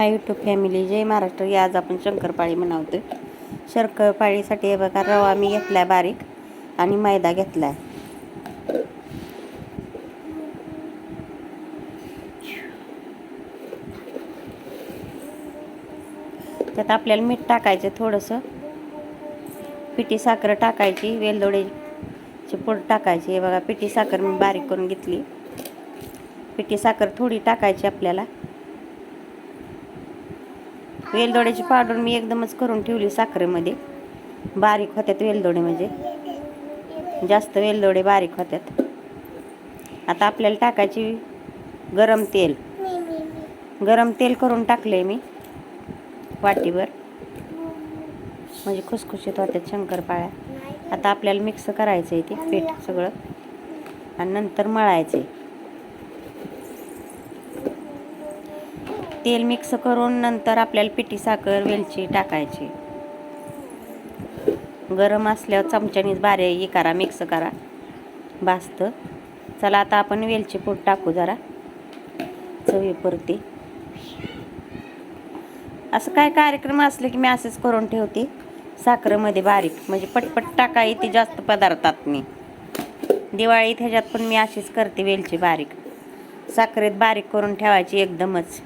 हाय YouTube family जय महाराष्ट्र. या आज आपण शंकरपाळी बनवतो शंकरपाळीसाठी हे बघा रवा मी घेतलाय बारीक आणि मैदा घेतलाय. त्यात आपल्याला मीठ टाकायचं थोडंसं. पिठी साखर टाकायची वेलदोडेची पूड टाकायची. हे बघा पिठी साखर मी बारीक करून घेतली. पिठी साखर थोडी टाकायची आपल्याला. वेलदोड्याची पावडर मी एकदमच करून ठेवली साखरेमध्ये. बारीक होत्यात वेलदोडे म्हणजे. जास्त वेलदोडे बारीक होत्यात. आता आपल्याला टाकायची गरम तेल. गरम तेल करून टाकले मी वाटीवर. म्हणजे खुसखुशीत होत्यात शंकरपाळ्या. आता आपल्याला मिक्स करायचं आहे ते पीठ सगळं. आणि नंतर मळायचं आहे तेल मिक्स करून नंतर आपल्याला पिठी साखर वेलची टाकायची. गरम असल्यावर चमच्यानीच बारी करा मिक्स करा. भाजतं. चला आता आपण वेलची पूड टाकू जरा. चवीपुरती असं काय कार्यक्रम असले की मी असेच करून ठेवते. साखरेमध्ये बारीक म्हणजे पटपट टाका येते जास्त पदार्थात मी दिवाळीत ह्याच्यात पण मी अशीच करते वेलची बारीक. साखरेत बारीक करून ठेवायची एकदमच.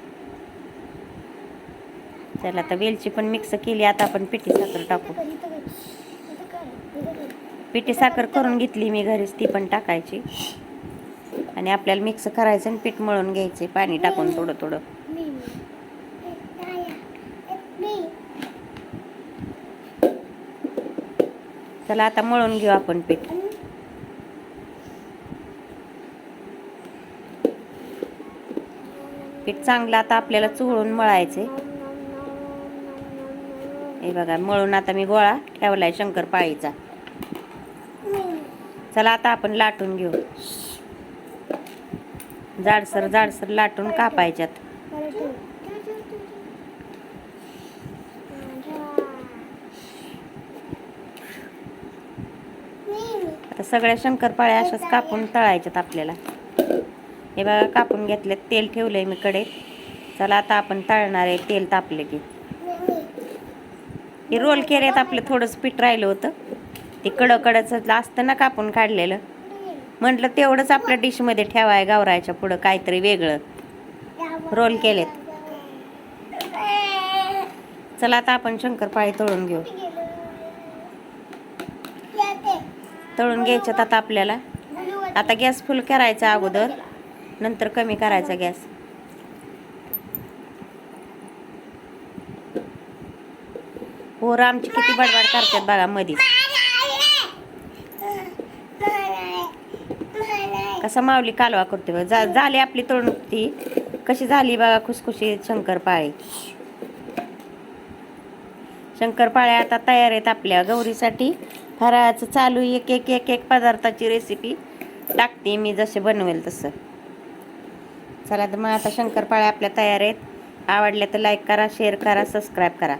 चला आता वेलची पण मिक्स केली आता आपण पिठी साखर टाकू. पिठी साखर करून घेतली मी घरीच ती पण टाकायची. आणि आपल्याला मिक्स करायचं आणि पीठ मळून घ्यायचे पाणी टाकून थोडं थोडं. चला आता मळून घेऊ आपण पीठ. पीठ चांगलं आता आपल्याला चुळून मळायचे हे बघा मळून आता मी गोळा ठेवलाय शंकरपाळीचा. चला आता आपण लाटून घेऊ. जाडसर जाडसर लाटून कापायच्यात. आता सगळ्या शंकरपाळ्या अशाच कापून तळायच्यात आपल्याला. हे बघा कापून घेतले तेल ठेवलंय मी कडे चला आता आपण तळणार आहे तेल तापले की. हे रोल केल्यात आपलं थोडंसं पीठ राहिलं होतं. ते कडकडचं असतं ना कापून काढलेलं. म्हटलं तेवढंच आपल्या डिशमध्ये ठेवाय गावरायच्या पुढं काहीतरी वेगळं. रोल केलेत. चला आता आपण शंकरपाळी तळून घेऊ. तळून घ्यायच्यात आता आपल्याला. आता गॅस फुल करायचा अगोदर. नंतर कमी करायचा गॅस. पोरं आमची किती बडबड करतात बघा मधीच. कसा माऊली कालवा करते जा झाली आपली तळून ती. कशी झाली बघा खुसखुशीत शंकरपाळी. शंकरपाळ्या आता तयार आहेत आपल्या गौरीसाठी. फराळाचं चालू एक एक एक एक पदार्थाची रेसिपी टाकते मी जसे बनवेल तसं. चला तर मग आता शंकरपाळ्या आपल्या तयार आहेत. आवडल्या तर लाईक करा शेअर करा सबस्क्राईब करा.